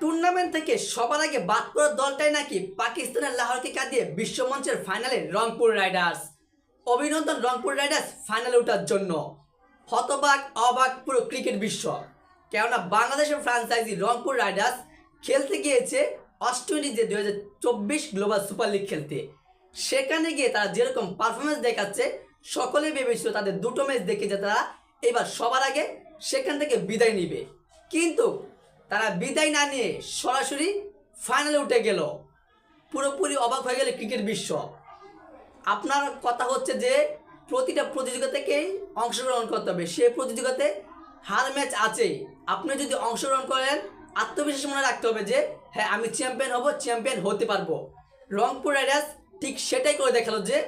Tournament থেকে সবার আগে বাদ পড়া দলটাই নাকি পাকিস্তানের লাহোরকে কাঁদিয়ে বিশ্বমঞ্চের ফাইনালে রংপুর রাইডার্স অভিনন্দন রংপুর রাইডার্স ফাইনালে ওঠার জন্য। হতবাক, অবাক, পুরো ক্রিকেট বিশ্ব। কেননা বাংলাদেশের ফ্রাঞ্চাইজি রংপুর রাইডার্স খেলতে গিয়েছে ওয়েস্ট ইন্ডিজে দু হাজার চব্বিশ গ্লোবাল সুপার লিগ খেলতে। সেখানে গিয়ে তারা যেরকম পারফরমেন্স দেখাচ্ছে, সকলে ভেবেছিল তাদের দুটো ম্যাচ দেখে যে তারা এবার সবার আগে সেখান থেকে বিদায় নিবে। কিন্তু তারা বিদায় না নিয়ে সরাসরি ফাইনালে উঠে গেল। পুরোপুরি অবাক হয়ে গেল ক্রিকেট বিশ্ব। আপনার কথা হচ্ছে যে, প্রতিটা প্রতিযোগিতাকেই অংশগ্রহণ করতে হবে। সে প্রতিযোগিতাতে হার ম্যাচ আছেই। আপনি যদি অংশগ্রহণ করেন, আত্মবিশ্বাস মনে রাখতে হবে যে হ্যাঁ আমি চ্যাম্পিয়ন হব চ্যাম্পিয়ন হতে পারব। রংপুর রাইডার্স ঠিক সেটাই করে দেখাল যে,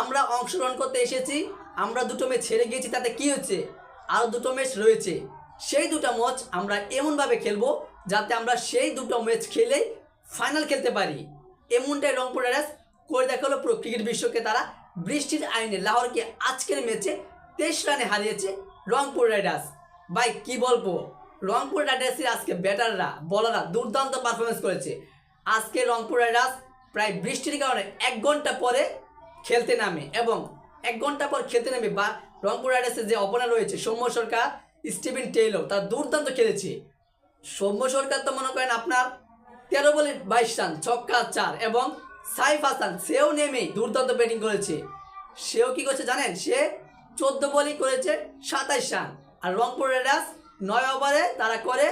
আমরা অংশগ্রহণ করতে এসেছি, আমরা দুটো ম্যাচ ছেড়ে গিয়েছি, তাতে কি হচ্ছে? আরও দুটো ম্যাচ রয়েছে। সেই দুটো ম্যাচ আমরা এমনভাবে খেলব যাতে আমরা সেই দুটো ম্যাচ খেলে ফাইনাল খেলতে পারি। এমনটাই রংপুর রাইডার্স করে দেখাল পুরো ক্রিকেট বিশ্বকে তারা। বৃষ্টির আইনে লাহোরকে আজকের ম্যাচে তেইশ রানে হারিয়েছে রংপুর রাইডার্স ভাই, কি বলব? রংপুর রাইডার্সের আজকে ব্যাটাররা বলাররা দুর্দান্ত পারফরমেন্স করেছে। আজকে রংপুর রাইডার্স প্রায় বৃষ্টির কারণে এক ঘণ্টা পরে খেলতে নামে এবং এক ঘণ্টা পর খেলতে নামে বা রংপুর রাইডার্সের যে অপনার রয়েছে সৌম্য সরকার স্টিভেন টেইলর, তার দুর্দান্ত খেলেছে। সৌম্য সরকার তো মনে করেন আপনার তেরো বলে বাইশ রান, ছক্কা চার, এবং সাইফ হাসান, সেও নেমে দুর্দান্ত ব্যাটিং করেছে। সেও কি করছে জানেন? সে চোদ্দ বলই করেছে সাতাইশ রান, আর রংপুর রাইডার্স নয় ওভারে তারা করে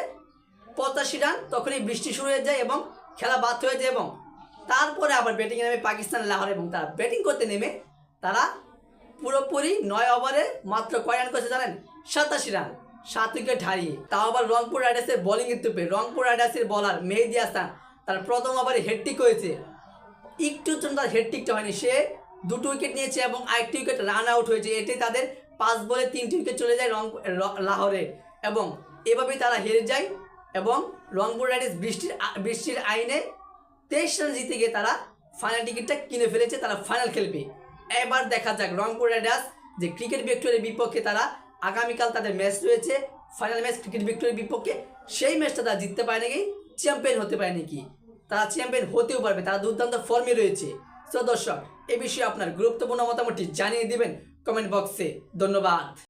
পঁচাশি রান, তখনই বৃষ্টি শুরু হয়ে যায় এবং খেলা বাদ হয়ে যায় এবং তারপরে আবার ব্যাটিংয়ে নেমে পাকিস্তান, লাহোর এবং তারা ব্যাটিং করতে নেমে তারা পুরোপুরি নয় ওভারে মাত্র কয় রান করেছে জানেন? সাতাশি রান। সাত উইকেট হারিয়ে। তাও আবার রংপুর রাইডার্সের বোলিংয়ের তুপে। রংপুর রাইডার্সের বলার মেহেদি হাসান তার প্রথম ওভারে হেডটিক হয়েছে একটু জন্য তার হেডটিকটা হয়নি। সে দুটো উইকেট নিয়েছে এবং আরেকটি উইকেট রান আউট হয়েছে। এতে তাদের পাঁচ বলে তিনটি উইকেট চলে যায় রং লাহোরে। এবং এভাবেই তারা হেরে যায় এবং রংপুর রাইডার্স বৃষ্টির বৃষ্টির আইনে তেইশ রান জিতে গিয়ে তারা ফাইনাল টিকিটটা কিনে ফেলেছে। তারা ফাইনাল খেলবে। এবার দেখা যাক রংপুর রাইডার্স যে ক্রিকেট ভিক্টোরিয়ার বিপক্ষে তারা আগামীকাল তাদের ম্যাচ রয়েছে। ফাইনাল ম্যাচ ক্রিকেট ভিক্টোরিয়ার বিপক্ষে সেই ম্যাচটা তারা জিততে পারে নাকি চ্যাম্পিয়ন হতে পারে নাকি তারা চ্যাম্পিয়ন হতেও পারবে, তারা দুর্দান্ত ফর্মে রয়েছে। তো দর্শক, এ বিষয়ে আপনার গুরুত্বপূর্ণ মতামতটি জানিয়ে দিবেন কমেন্ট বক্সে। ধন্যবাদ।